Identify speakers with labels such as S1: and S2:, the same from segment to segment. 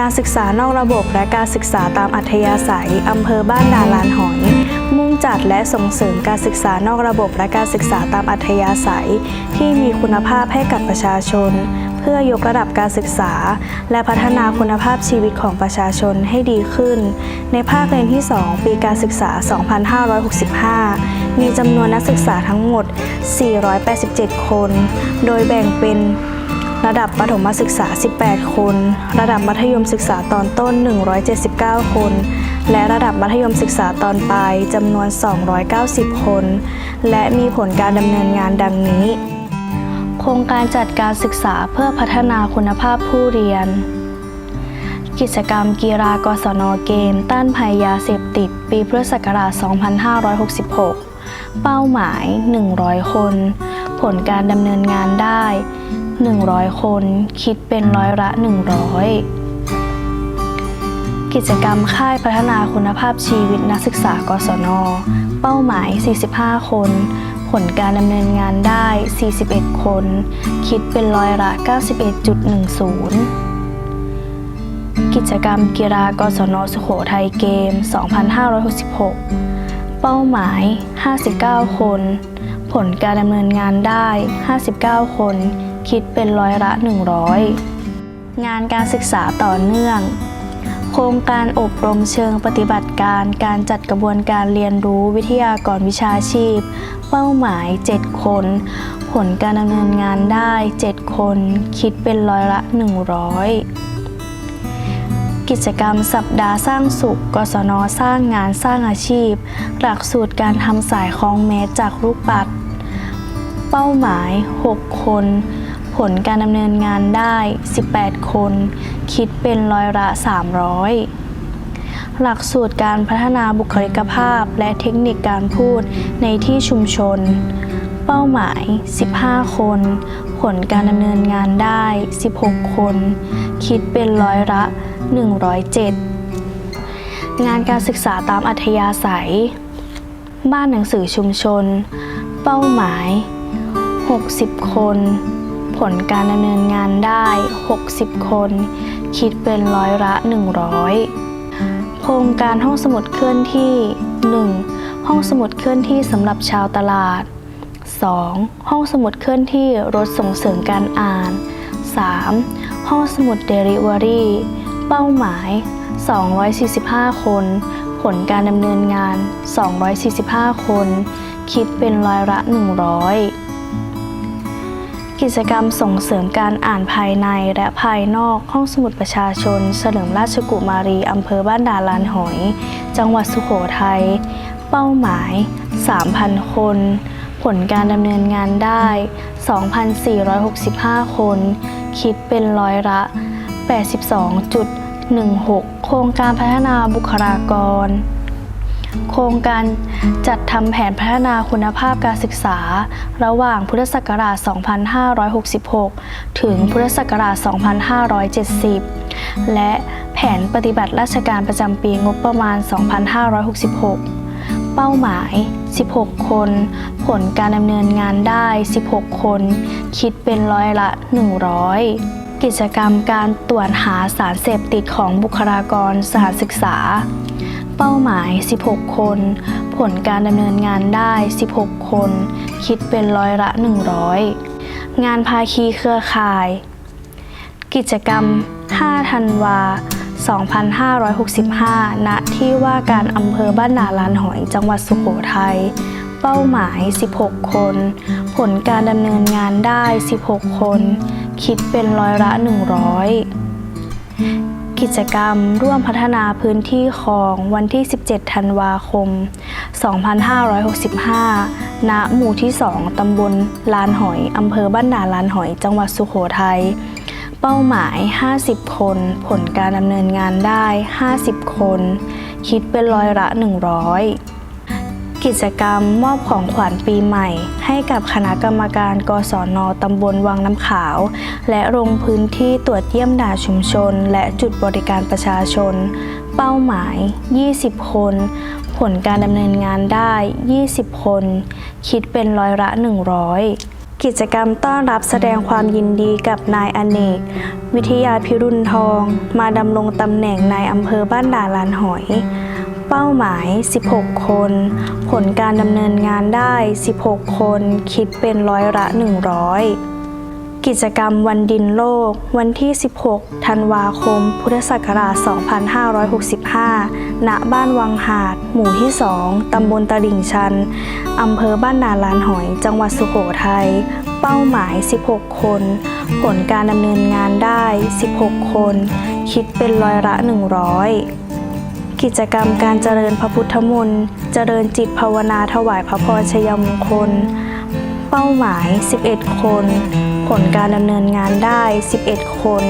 S1: การศึกษานอกระบบและการศึกษาตามอัธยาศัย อำเภอบ้านด่านลานหอย มุ่งจัดและส่งเสริมการศึกษานอกระบบและการศึกษาตามอัธยาศัย ที่มีคุณภาพให้กับประชาชน เพื่อยกระดับการศึกษา และพัฒนาคุณภาพชีวิตของประชาชนให้ดีขึ้น ในภาคเรียนที่ 2 ปีการศึกษา 2565 มีจำนวนนักศึกษาทั้งหมด 487 คน โดยแบ่งเป็น ระดับประถมศึกษา 18 คน ระดับมัธยมศึกษาตอนต้น 179 คน และระดับมัธยมศึกษาตอนปลายจำนวน 290 คน และมีผลการดำเนินงานดังนี้ โครงการจัดการศึกษาเพื่อพัฒนาคุณภาพผู้เรียน กิจกรรมกีฬากศนเกมต้านภัยยาเสพติด ปีพุทธศักราช 2566 เป้าหมาย 100 คน ผลการดำเนินงานได้ 100 คนคิดเป็นร้อยละ 100 กิจกรรมค่ายพัฒนาคุณภาพชีวิตนักศึกษากศน เป้าหมาย 45 คน ผลการดำเนินงานได้ 41 คน คิดเป็นร้อยละ 91.10กิจกรรมกีฬากศนสุโขทัยเกม 2566 เป้าหมาย 59 คน ผลการดำเนินงานได้ 59 คน คิดเป็นร้อยละ 100 งานการศึกษาต่อเนื่อง โครงการอบรมเชิงปฏิบัติการการจัดกระบวนการเรียนรู้วิทยากรวิชาชีพ เป้าหมาย 7 คน ผลการดำเนินงานได้ 7 คน คิดเป็นร้อยละ 100กิจกรรมสัปดาห์สร้างสุข กศน สร้างงานสร้างอาชีพ หลักสูตรการทำสายคล้องเมตรจากลูกปัด เป้าหมาย 6 คน ผลการดำเนินงานได้ 18 คน คิดเป็นร้อยละ 300 หลักสูตรการพัฒนาบุคลิกภาพและเทคนิคการพูดในที่ชุมชน เป้าหมาย 15 คน ผลการดำเนินงานได้ 16 คน คิดเป็นร้อยละ 107 งานการศึกษาตามอัธยาศัย บ้านหนังสือชุมชน เป้าหมาย 60 คน ผลการดำเนินงานได้ 60 คน คิดเป็นร้อยละ 100 โครงการห้องสมุดเคลื่อนที่ 1. ห้องสมุดเคลื่อนที่สำหรับชาวตลาด 2. ห้องสมุดเคลื่อนที่รถส่งเสริมการอ่าน 3. ห้องสมุดเดลิเวอรี่ เป้าหมาย 245 คน ผลการดำเนินงาน 245 คน คิดเป็นร้อยละ 100 กิจกรรมส่งเสริมการอ่านภายในและภายนอกห้องสมุดประชาชน เฉลิมราชกุมารีอำเภอบ้านด่านลานหอย จังหวัดสุโขทัย เป้าหมาย 3,000 คน ผลการดำเนินงานได้ 2,465 คน คิดเป็นร้อยละ 82.16 โครงการพัฒนาบุคลากร โครงการจัดทำแผนพัฒนาคุณภาพการศึกษา ระหว่างพุทธศักราช 2566 ถึงพุทธศักราช 2570 และแผนปฏิบัติราชการประจำปีงบประมาณ 2566 เป้าหมาย 16 คน ผลการดำเนินงานได้ 16 คน คิดเป็นร้อยละ 100กิจกรรมการตรวจหาสารเสพติดของบุคลากรสถานศึกษา เป้าหมาย 16 คน ผลการดำเนินงานได้ 16 คน คิดเป็นร้อยละ 100 งานภาคีเครือข่าย กิจกรรม 5 ธันวา 2565 ณ ที่ว่าการอำเภอบ้านนาลานหอย จังหวัดสุโขทัย เป้าหมาย 16 คน ผลการดำเนินงานได้ 16 คน คิดเป็นร้อยละ 100 กิจกรรมร่วมพัฒนาพื้นที่ของวันที่ 17 ธันวาคม 2565 ณ หมู่ที่ 2 ตำบลลานหอย อำเภอบ้านนาลานหอย จังหวัดสุโขทัย เป้าหมาย 50 คน ผลการดำเนินงานได้ 50 คน คิดเป็นร้อยละ 100 กิจกรรมมอบของขวัญปีใหม่ ให้กับคณะกรรมการกศนตำบลวังน้ำขาว และลงพื้นที่ตรวจเยี่ยมด่านชุมชน และจุดบริการประชาชน เป้าหมาย 20 คน ผลการดำเนินงานได้ 20 คน คิดเป็นร้อยละ 100กิจกรรมต้อนรับแสดงความยินดีกับนายอเนก วิทยาพิรุณทอง มาดำรงตำแหน่งนายอำเภอบ้านด่านลานหอย เป้าหมาย 16 คน ผลการดำเนินงานได้ 16 คน คิดเป็นร้อยละ 100 กิจกรรมวันดินโลก วันที่ 16 ธันวาคม พุทธศักราช 2565 ณ บ้านวังหาด หมู่ที่ 2 ตำบลตลิ่งชัน อำเภอบ้านนาลานหอย จังหวัดสุโขทัย เป้าหมาย 16 คน ผลการดำเนินงานได้ 16 คน คิดเป็นร้อยละ 100 กิจกรรมการเจริญพระพุทธมนต์เจริญจิตภาวนาถวายพระพรชัยมงคล เป้าหมาย 11 คน ผลการดำเนินงานได้ 11 คน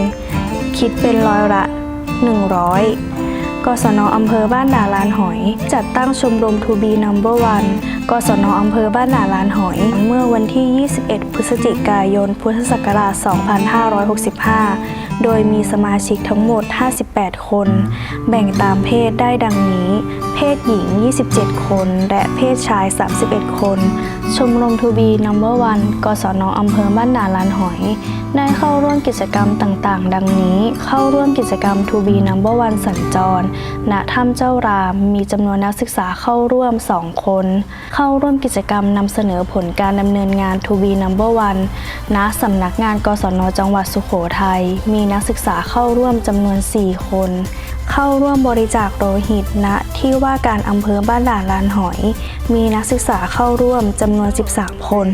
S1: คิดเป็นร้อยละ 100 กศนอำเภอบ้านนาลานหอย จัดตั้งชมรมทูบีนัมเบอร์วันกศนอำเภอบ้านนาลานหอย เมื่อวันที่ 21 พฤศจิกายน พุทธศักราช 2565 โดยมีสมาชิกทั้งหมด 58 คน แบ่งตามเพศได้ดังนี้ ศหญิง 27 คน และเพศชาย 31 คน ชมรมทูบีนัมเบอร์วันกศนอำเภอบ้านด่านลานหอย ได้เข้าร่วมกิจกรรมต่างๆ ดังนี้ เข้าร่วมกิจกรรมทูบีนัมเบอร์วันสัญจร ณ ถ้ำเจ้าราม มีจำนวนนักศึกษาเข้าร่วม 2 คน เข้าร่วมกิจกรรมนำเสนอผลการดำเนินงานทูบีนัมเบอร์วันณสำนักงานกศนจังหวัดสุโขทัย มีนักศึกษาเข้าร่วมจำนวน 4 คน เข้าร่วมบริจาคโลหิตณที่ว่าการอำเภอบ้านด่านลานหอย มีนักศึกษาเข้าร่วมจำนวน 13 คน